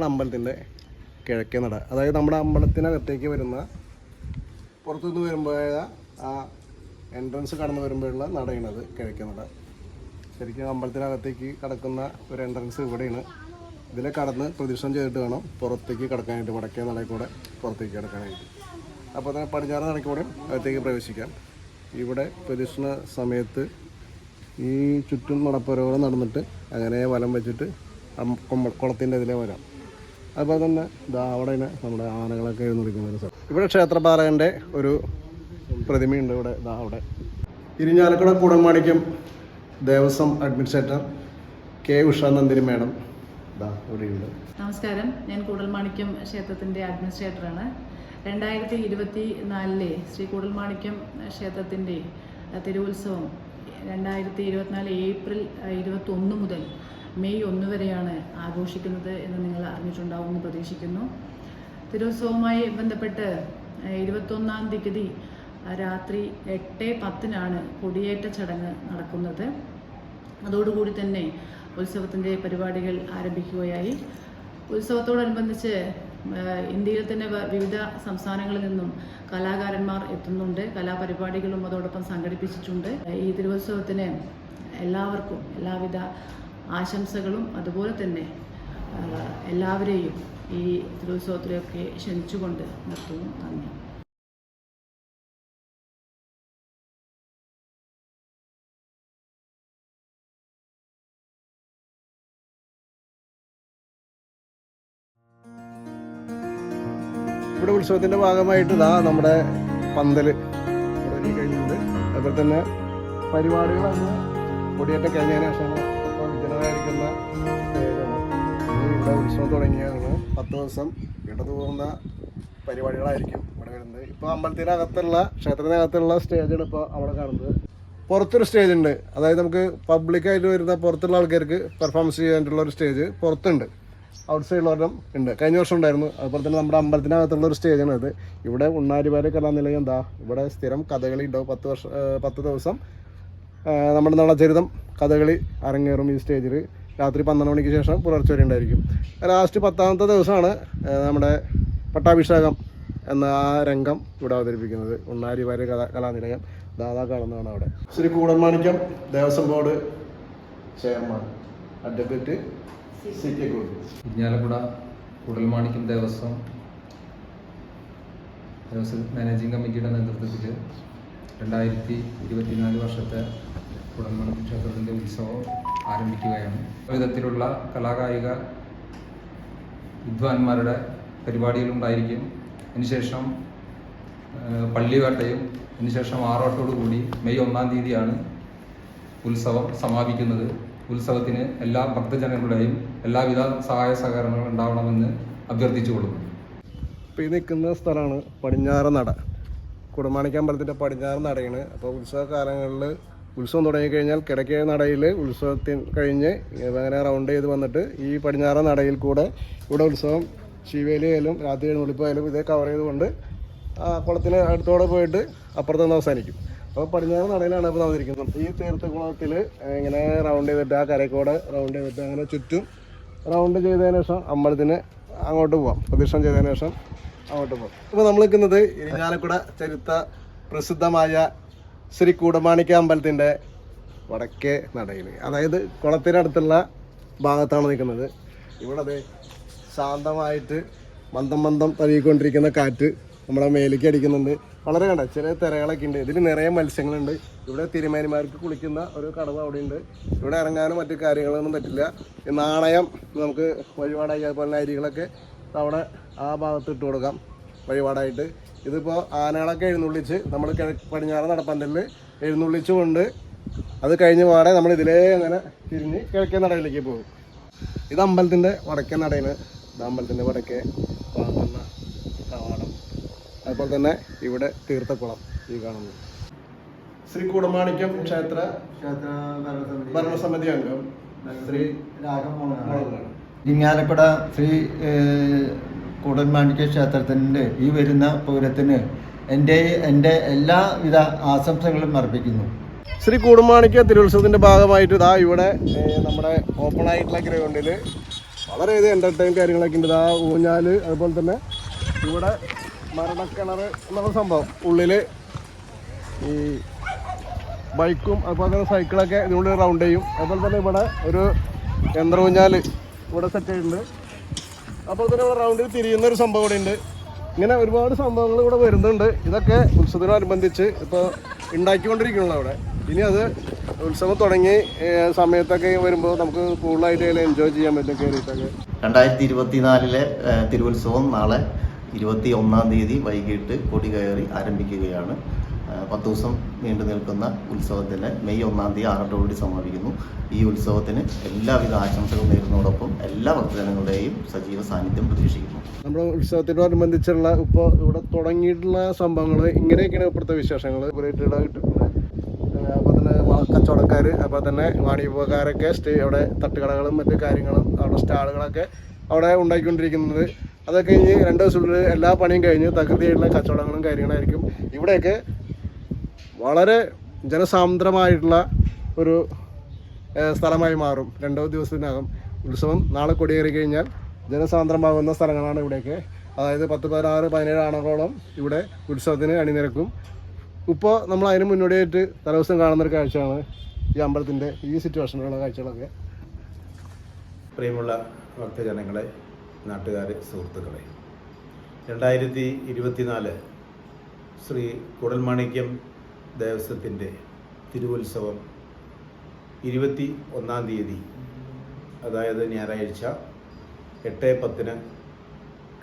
ഇതാണ് അമ്പലത്തിന്റെ കിഴക്കേ നട. അതായത് നമ്മുടെ അമ്പലത്തിനകത്തേക്ക് വരുന്ന പുറത്തുനിന്ന് വരുമ്പോൾ ആ എൻട്രൻസ് കടന്നു വരുമ്പോഴുള്ള നടയാണത് കിഴക്കേ നട. ശരിക്കും അമ്പലത്തിനകത്തേക്ക് കടക്കുന്ന ഒരു എൻട്രൻസ് ഇവിടെയാണ്. ഇതിലെ കടന്ന് പ്രദക്ഷിണം ചെയ്തിട്ട് വേണം പുറത്തേക്ക് കടക്കാനായിട്ട് വടക്കേ നടയിൽ കൂടെ പുറത്തേക്ക് കടക്കാനായിട്ട്. അപ്പോൾ തന്നെ പടിഞ്ഞാറ് നടക്കൂടെ കൂടെ അകത്തേക്ക് പ്രവേശിക്കാം. ഇവിടെ പ്രദക്ഷിണ സമയത്ത് ഈ ചുറ്റും നടപ്പുരകൾ നടന്നിട്ട് അങ്ങനെ വലം വെച്ചിട്ട് കുളത്തിന്റെ ഇതിലേ വരാം. അതുപോലെ തന്നെ ഇതാ അവിടെ നമ്മുടെ ആനകളൊക്കെ എഴുന്നള്ളിക്കുന്ന ഒരു സ്ഥലം. ഇവിടെ ക്ഷേത്രപാലകന്റെ ഒരു പ്രതിമയുണ്ട് ഇവിടെ ഇതാ അവിടെ. Irinjalakuda Kudamanikyam Devaswom administrator K Ushanandini madam. നമസ്കാരം. ഞാൻ കൂടൽമാണിക്യം ക്ഷേത്രത്തിന്റെ അഡ്മിനിസ്ട്രേറ്ററാണ്. രണ്ടായിരത്തി ഇരുപത്തി നാലിലെ ശ്രീ കൂടൽമാണിക്യം ക്ഷേത്രത്തിന്റെ തിരുവുത്സവം രണ്ടായിരത്തി ഇരുപത്തിനാല് ഏപ്രിൽ ഇരുപത്തൊന്ന് മുതൽ മെയ് ഒന്ന് വരെയാണ് ആഘോഷിക്കുന്നത് എന്ന് നിങ്ങൾ അറിഞ്ഞിട്ടുണ്ടാവുമെന്ന് പ്രതീക്ഷിക്കുന്നു. തിരുവുത്സവവുമായി ബന്ധപ്പെട്ട് ഇരുപത്തൊന്നാം തീയതി രാത്രി എട്ട് പത്തിനാണ് കൊടിയേറ്റ ചടങ്ങ് നടക്കുന്നത്. അതോടുകൂടി തന്നെ ഉത്സവത്തിന്റെ പരിപാടികൾ ആരംഭിക്കുകയായി. ഉത്സവത്തോടനുബന്ധിച്ച് ഇന്ത്യയിൽ തന്നെ വിവിധ സംസ്ഥാനങ്ങളിൽ നിന്നും കലാകാരന്മാർ എത്തുന്നുണ്ട്. കലാപരിപാടികളും അതോടൊപ്പം സംഘടിപ്പിച്ചിട്ടുണ്ട്. ഈ തിരുവോത്സവത്തിന് എല്ലാവർക്കും എല്ലാവിധ ആശംസകളും അതുപോലെ തന്നെ എല്ലാവരെയും ഈ തിരുവുത്സവത്തിലേക്ക് ക്ഷണിച്ചുകൊണ്ട് നിർത്തുന്നു. നന്ദി. ഇവിടെ ഉത്സവത്തിന്റെ ഭാഗമായിട്ട് ഇതാ നമ്മുടെ പന്തൽ കഴിഞ്ഞിട്ടുണ്ട്. അതുപോലെ തന്നെ പരിപാടികൾ അന്ന് കൊടിയേറ്റ ശേഷം ഇനി ഇവിടെ ഉത്സവം തുടങ്ങിയാണ് പത്ത് ദിവസം ഇടതു പോകുന്ന പരിപാടികളായിരിക്കും ഇവിടെ വരുന്നത്. ഇപ്പോൾ അമ്പലത്തിനകത്തുള്ള ക്ഷേത്രത്തിനകത്തുള്ള സ്റ്റേജാണ് ഇപ്പോൾ അവിടെ കാണുന്നത്. പുറത്തൊരു സ്റ്റേജ് ഉണ്ട്. അതായത് നമുക്ക് പബ്ലിക്കായിട്ട് വരുന്ന പുറത്തുള്ള ആൾക്കാർക്ക് പെർഫോമൻസ് ചെയ്യാനായിട്ടുള്ള ഒരു സ്റ്റേജ് പുറത്തുണ്ട്. ഔട്ട് സൈഡിലോരം ഉണ്ട്. കഴിഞ്ഞ വർഷം ഉണ്ടായിരുന്നു. അതുപോലെ തന്നെ നമ്മുടെ അമ്പലത്തിനകത്തുള്ള ഒരു സ്റ്റേജാണ് ഇത് ഇവിടെ ഉണ്ണാരിപാല കലാനിലയം എന്താ? ഇവിടെ സ്ഥിരം കഥകളി ഉണ്ടാവും. പത്ത് വർഷം പത്ത് ദിവസം നമ്മുടെ നളചരിതം കഥകളി അരങ്ങേറും ഈ സ്റ്റേജിൽ രാത്രി പന്ത്രണ്ട് മണിക്ക് ശേഷം പുലർച്ചെ വരെ ഉണ്ടായിരിക്കും. ലാസ്റ്റ് പത്താമത്തെ ദിവസമാണ് നമ്മുടെ പട്ടാഭിഷേകം എന്ന ആ രംഗം ഇവിടെ അവതരിപ്പിക്കുന്നത്. ഉണ്ണാരിപാല കലാ കലാനിലയം ദാദാ കാണുന്നതാണ് അവിടെ. Shri Koodalmanikyam Devaswom board chairman advocate C K Gopi. Irinjalakuda Koodalmanikyam Devaswom Devaswom managing കമ്മിറ്റിയുടെ നേതൃത്വത്തിൽ രണ്ടായിരത്തി ഇരുപത്തിനാല് വർഷത്തെ കുടൽമാണിക്യം ക്ഷേത്രത്തിന്റെ ഉത്സവം ആരംഭിക്കുകയാണ്. വിധത്തിലുള്ള കലാകായിക വിദ്വാൻമാരുടെ പരിപാടികളുണ്ടായിരിക്കും. അതിനുശേഷം പള്ളിവേട്ടയും അതിനുശേഷം ആറോട്ടോടു കൂടി മെയ് ഒന്നാം തീയതിയാണ് ഉത്സവം സമാപിക്കുന്നത്. ഉത്സവത്തിന് എല്ലാ ഭക്തജനങ്ങളുടെയും എല്ലാവിധ സഹായ സഹകരണങ്ങളും ഉണ്ടാവണമെന്ന് അഭ്യർത്ഥിച്ചുകൊള്ളുന്നു ഇപ്പോൾ ഈ നിൽക്കുന്ന സ്ഥലമാണ് പടിഞ്ഞാറ് നട കുടമാണിക്ക അമ്പലത്തിന്റെ പടിഞ്ഞാറ് നടയാണ്. അപ്പോൾ ഉത്സവ കാലങ്ങളിൽ ഉത്സവം തുടങ്ങിക്കഴിഞ്ഞാൽ കിഴക്കേ നടയിൽ ഉത്സവത്തിന് കഴിഞ്ഞ് അങ്ങനെ റൗണ്ട് ചെയ്ത് വന്നിട്ട് ഈ പടിഞ്ഞാറൻ നടയിൽ കൂടെ ഇവിടെ ഉത്സവം ശിവേലിയായാലും രാത്രി എഴുന്നള്ളിപ്പായാലും ഇതേ കവർ ചെയ്തുകൊണ്ട് കുളത്തിന് അടുത്തോടെ പോയിട്ട് അപ്പുറത്ത് നിന്ന് അവസാനിക്കും. അപ്പോൾ പടിഞ്ഞാറ് നടയിലാണ് ഇപ്പോൾ വന്നിരിക്കുന്നത് ഈ തീർത്ഥകുളത്തിൽ ഇങ്ങനെ റൗണ്ട് ചെയ്തിട്ട് ആ കരയ്ക്കൂടെ റൗണ്ട് ചെയ്തിട്ട് അങ്ങനെ ചുറ്റും റൗണ്ട് ചെയ്തതിന് ശേഷം അമ്പലത്തിന് അങ്ങോട്ട് പോവാം. പ്രദക്ഷിണം ചെയ്തതിന് ശേഷം അങ്ങോട്ട് പോകാം ഇപ്പോൾ നമ്മൾ നിൽക്കുന്നത് ഇരിഞ്ഞാലക്കുട ചരിത്ര പ്രസിദ്ധമായ ശ്രീ കൂടമാണിക്ക അമ്പലത്തിന്റെ വടക്കേ നടയിൽ അതായത് കുളത്തിനടുത്തുള്ള ഭാഗത്താണ് നിൽക്കുന്നത്. ഇവിടെ അതെ ശാന്തമായിട്ട് മന്ദം മന്ദം തഴുകിക്കൊണ്ടിരിക്കുന്ന കാറ്റ് നമ്മളെ മേലേക്ക് അടിക്കുന്നുണ്ട്. വളരെ കണ്ട? ചെറിയ തിരകളൊക്കെ ഉണ്ട്. ഇതിൽ നിറയെ മത്സ്യങ്ങളുണ്ട്. ഇവിടെ തിരുമേനിമാർക്ക് കുളിക്കുന്ന ഒരു കടവ് അവിടെയുണ്ട്. ഇവിടെ ഇറങ്ങാനും മറ്റു കാര്യങ്ങളൊന്നും പറ്റില്ല. നാണയം നമുക്ക് വഴിപാടായി അതുപോലെ അരികളൊക്കെ അവിടെ ആ ഭാഗത്ത് ഇട്ട് കൊടുക്കാം വഴിപാടായിട്ട്. ഇതിപ്പോൾ ആനകളൊക്കെ എഴുന്നള്ളിച്ച് നമ്മൾ കിഴക്ക് പടിഞ്ഞാറ് നടപ്പന്തലിൽ എഴുന്നള്ളിച്ച് കൊണ്ട് അത് കഴിഞ്ഞ് പാടെ നമ്മൾ ഇതിലേ അങ്ങനെ തിരിഞ്ഞ് കിഴക്കേ നടയിലേക്ക് പോകും. ഇത് അമ്പലത്തിന്റെ വടക്കേ നടയാണ് ഇത് അമ്പലത്തിന്റെ വടക്കേ ഭാഗത്തുള്ള കവാടം. അതുപോലെ തന്നെ ഇവിടെ തീർത്ഥക്കുളം ഈ കാണുന്നത്. ശ്രീ കുടമാണിക്യം ക്ഷേത്ര ഭരണസമിതി അംഗം ശ്രീ രാഘവ ഇരിങ്ങാലക്കുട ശ്രീ കൂടൽമാണിക്യ ക്ഷേത്രത്തിന്റെ ഈ വരുന്ന പൂരത്തിന് എന്റെ എന്റെ എല്ലാവിധ ആശംസകളും അർപ്പിക്കുന്നു. ശ്രീ കൂടുമാണിക്ക തിരുത്സവത്തിന്റെ ഭാഗമായിട്ട് ഇതാ ഇവിടെ നമ്മുടെ ഓപ്പൺ ആയിട്ടുള്ള ഗ്രൗണ്ടിൽ വളരെയധികം എന്റർടൈൻ കാര്യങ്ങളൊക്കെ ഉണ്ട്. ഇതാ ഊഞ്ഞാൽ അതുപോലെ തന്നെ ഇവിടെ മരണക്കിണർ എന്നുള്ള സംഭവം. ഉള്ളിൽ ഈ ബൈക്കും അതുപോലെ തന്നെ സൈക്കിളൊക്കെ ഇതിനുള്ളിൽ റൗണ്ട് ചെയ്യും. അതുപോലെ തന്നെ ഇവിടെ ഒരു യന്ത്ര ഊഞ്ഞാൽ ഇവിടെ സെറ്റ് ചെയ്തിട്ടുണ്ട്. അപ്പോൾ തന്നെ ഇവിടെ റൗണ്ടിൽ തിരിയുന്ന ഒരു സംഭവം ഇവിടെ ഉണ്ട്. ഇങ്ങനെ ഒരുപാട് സംഭവങ്ങൾ ഇവിടെ വരുന്നുണ്ട്. ഇതൊക്കെ ഉത്സവത്തിനോടനുബന്ധിച്ച് ഇപ്പോൾ ഉണ്ടാക്കിക്കൊണ്ടിരിക്കണല്ലോ അവിടെ. ഇനി അത് ഉത്സവം തുടങ്ങി സമയത്തൊക്കെ വരുമ്പോൾ നമുക്ക് കൂടുതലായിട്ട് അതിൽ എൻജോയ് ചെയ്യാൻ പറ്റും കയറിയിട്ടൊക്കെ രണ്ടായിരത്തി ഇരുപത്തിനാലിലെ തിരുവുത്സവം നാളെ ഇരുപത്തി ഒന്നാം തീയതി വൈകിട്ട് കൊടി കയറി ആരംഭിക്കുകയാണ്. പത്ത് ദിവസം നീണ്ടു നിൽക്കുന്ന ഉത്സവത്തിന് മെയ് ഒന്നാം തീയതി ആറോടുകൂടി സമാപിക്കുന്നു. ഈ ഉത്സവത്തിന് എല്ലാവിധ ആശംസകൾ നേരുന്നതോടൊപ്പം എല്ലാ ഭക്തജനങ്ങളുടെയും സജീവ സാന്നിധ്യം പ്രതീക്ഷിക്കുന്നു. നമ്മുടെ ഉത്സവത്തിനോടനുബന്ധിച്ചുള്ള ഇപ്പോൾ ഇവിടെ തുടങ്ങിയിട്ടുള്ള സംഭവങ്ങൾ ഇങ്ങനെയൊക്കെയാണ് ഇപ്പോഴത്തെ വിശേഷങ്ങൾ. കിട്ടുന്നത് അപ്പോൾ തന്നെ കച്ചവടക്കാർ അപ്പോൾ തന്നെ വാണിജ്യക്കാരൊക്കെ സ്റ്റേ അവിടെ തട്ടുകടകളും മറ്റു കാര്യങ്ങളും അവിടെ സ്റ്റാളുകളൊക്കെ അവിടെ ഉണ്ടാക്കിക്കൊണ്ടിരിക്കുന്നത് അതൊക്കെ കഴിഞ്ഞ് രണ്ട് ദിവസത്തിനുള്ളിൽ എല്ലാ പണിയും കഴിഞ്ഞ് തകൃതിയായിട്ടുള്ള കച്ചവടങ്ങളും കാര്യങ്ങളായിരിക്കും. ഇവിടെയൊക്കെ വളരെ ജനസാന്ദ്രമായിട്ടുള്ള ഒരു സ്ഥലമായി മാറും. രണ്ടോ ദിവസത്തിനകം ഉത്സവം നാളെ കൊടിയേറി കഴിഞ്ഞാൽ ജനസാന്ദ്രമാകുന്ന സ്ഥലങ്ങളാണ് ഇവിടെയൊക്കെ. അതായത് പത്ത് പതിനാറ് പതിനേഴ് ആണകളോളം ഇവിടെ ഉത്സവത്തിന് അണിനിരക്കും. ഇപ്പോൾ നമ്മൾ അതിന് മുന്നോടിയായിട്ട് തലേദിവസം കാണുന്നൊരു കാഴ്ചയാണ് ഈ അമ്പലത്തിന്റെ ഈ സിറ്റുവേഷനിലുള്ള കാഴ്ചകളൊക്കെ. പ്രിയമുള്ള ഭക്തജനങ്ങളെ നാട്ടുകാരെ സുഹൃത്തുക്കളെ രണ്ടായിരത്തി ഇരുപത്തിനാല് ശ്രീ കുടൽമാണിക്യം ദേവസ്വത്തിന്റെ തിരുവുത്സവം ഇരുപത്തി ഒന്നാം തീയതി അതായത് ഞായറാഴ്ച എട്ട് പത്തിന്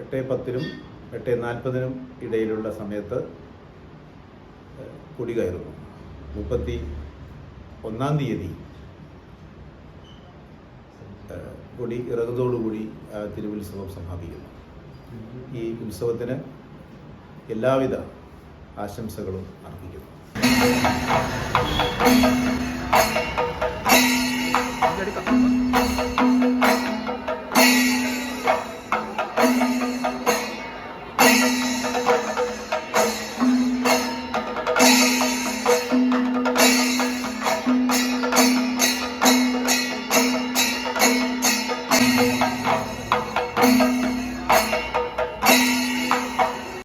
എട്ട് പത്തിനും എട്ട് നാൽപ്പതിനും ഇടയിലുള്ള സമയത്ത് കുടി കൊടി കയറുന്നു. മുപ്പത്തി ഒന്നാം തീയതി കുടി കൊടി ഇറങ്ങുന്നതോടുകൂടി ആ തിരുവുത്സവം സമാപിക്കുന്നു. ഈ ഉത്സവത്തിന് എല്ലാവിധ ആശംസകളും അർപ്പിക്കുന്നു. 左か。